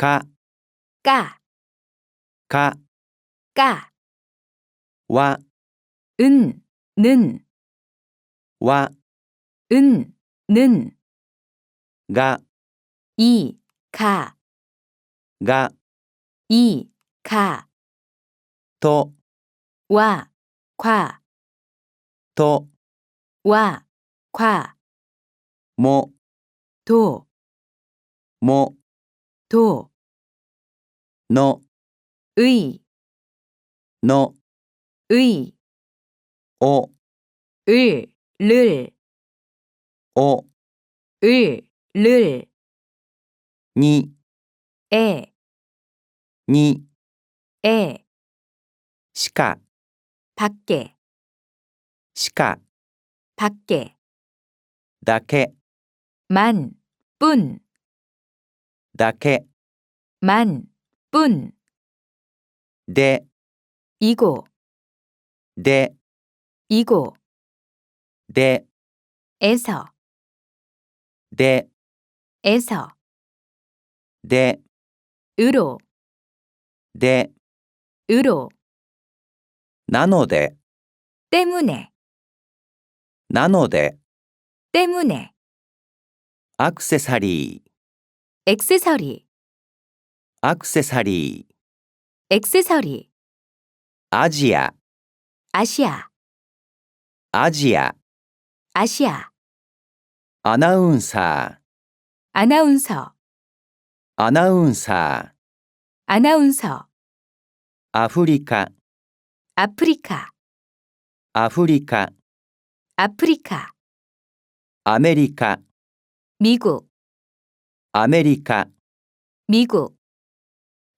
가, 까, 가, 까, 와, 은, 는, 와, 은, 는, 가, 이, 가, 가, 이, 가, 도, 와, 과, 도, 와, 과, 모, 도, 모, 도, のういのういうるおうるにえにえしかパッケしかパッケだけまんぷんだけまん 뿐, で、 이고, で、 이고, で、 에서, で、 에서, で、 으로, で、 으로, なので、 때문에, なので、 때문에, アクセサリー、 액세서리, 액세서리. 액세서리. 아지아. 아시아. 아지아. 아시아. 아나운서. 아나운서. 아나운서. 아나운서. 아프리카. 아프리카. 아프리카. 아프리카. 아메리카. 미국. 아메리카. 미국.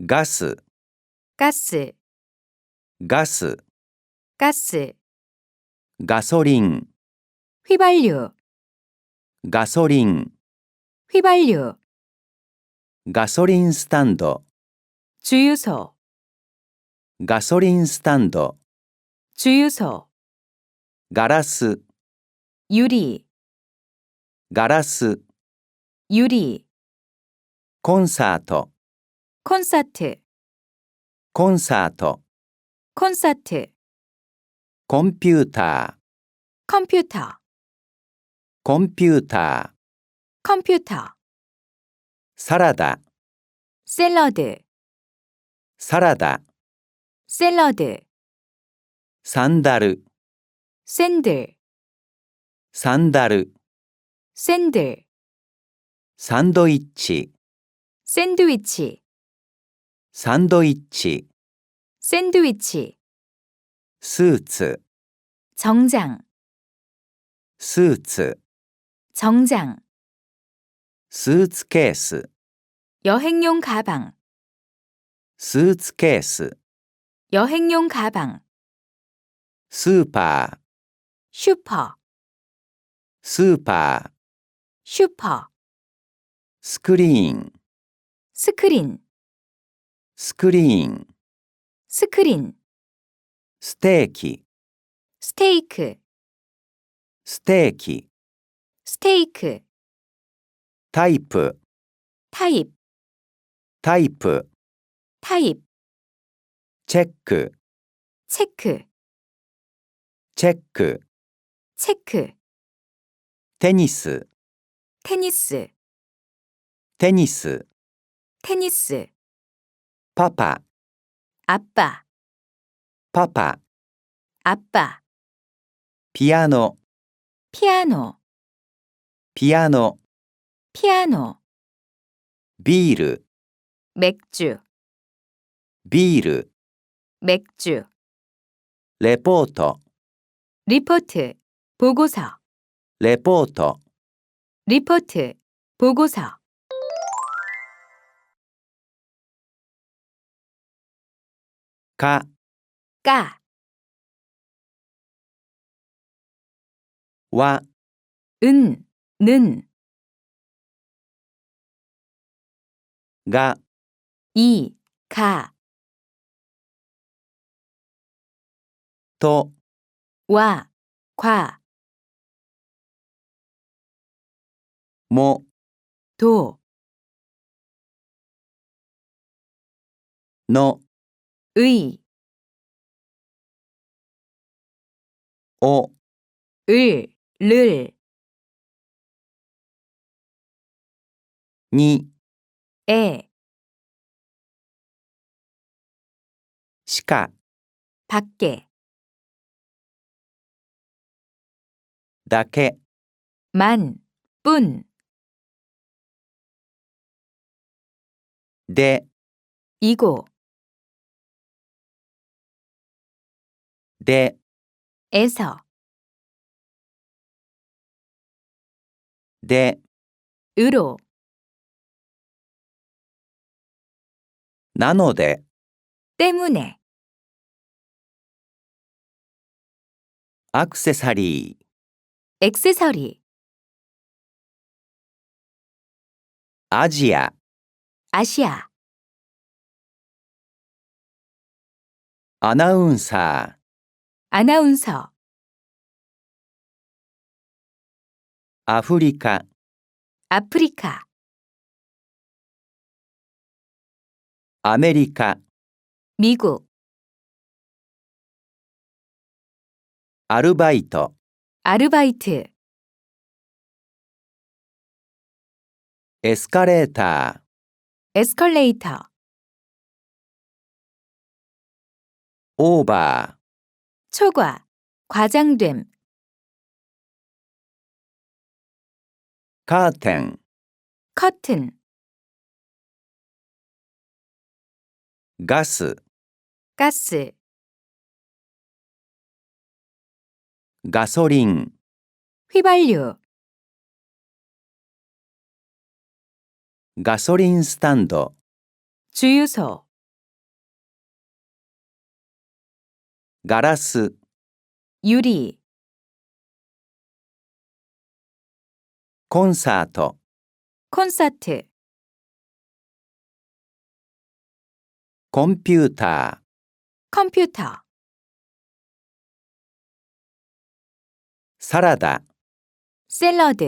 ガス、 가스, ガス、 가스, ガソリン、 휘발유, ガソリン、 휘발유, ガソリンスタンド、 주유소, ガソリンスタンド、 주유소, ガラス、 유리, ガラス、 유리, コンサート、 콘서트. 콘서트. 콘서트. 컴퓨터. 컴퓨터. 컴퓨터. 컴퓨터. 사라다. 샐러드. 사라다. 샐러드. 산다르. 샌들. 산다르. 샌들. 샌드위치. 샌드위치. サンドイッチ、 샌드위치, スーツ、 정장, スーツ、 정장, スーツケース、 여행용 가방, スーツケース、 여행용 가방, スーパー、 슈퍼, スーパー、 슈퍼, スクリーン、 스크린, 스크린, 스크린, 스테이키, 스테이크, 스테이키, 스테이크, 타이프, 타입, 타이프, 타입, 체크, 체크, 체크, 체크, 테니스, 테니스, 테니스, 테니스. papa, 아빠, papa, 아빠, piano, 피아노, piano, 피아노, beer, 맥주, beer, 맥주, reporto, 리포트, 보고서, reporto. 리포트, 보고서. か？がはうん。ぬが。い。いか。と。はか。も。と。の。 의, 어, 을, 를, 니, 에, 시카, 밖에, 다케, 만, 뿐, 데, 이고, で、 에서, で、 으로, なので、 때문에, アクセサリー、 액세서리, アジア、 아시아, アナウンサー、 아나운서. 아프리카. 아프리카. 아메리카. 미국. 아르바이트 아르바이트. 에스컬레이터. 에스컬레이터. 오버 초과, 과장됨, 커튼, 커튼, 가스, 가스, 가솔린, 휘발유, 가솔린 스탠드, 주유소. ガラス。ゆりコンサート。コンサート。コンピューター。コンピューター。サラダ。セラド。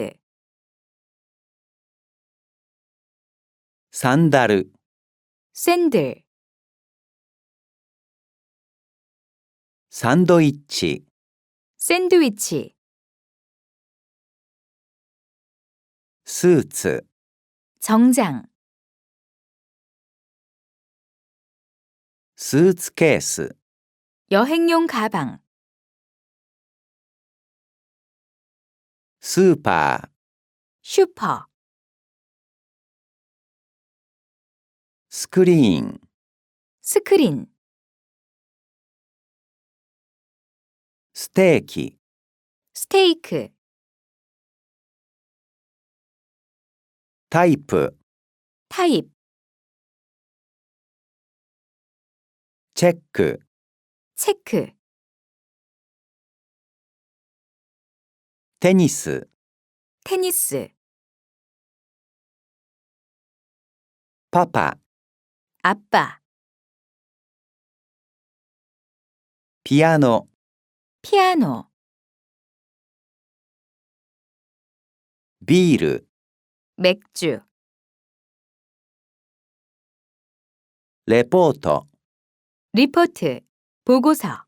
サンダル。センデル サンドイッチ、 샌드위치, スーツ、 정장, スーツケース、 여행용 가방, スーパー、 슈퍼, スクリーン、 스크린, ステーキ、ステーク、タイプ、タイプ、チェック、チェック、テニス、テニス、パパ、アッパ、ピアノ、 피아노, ビール、 맥주, レポート。 리포트, 보고서.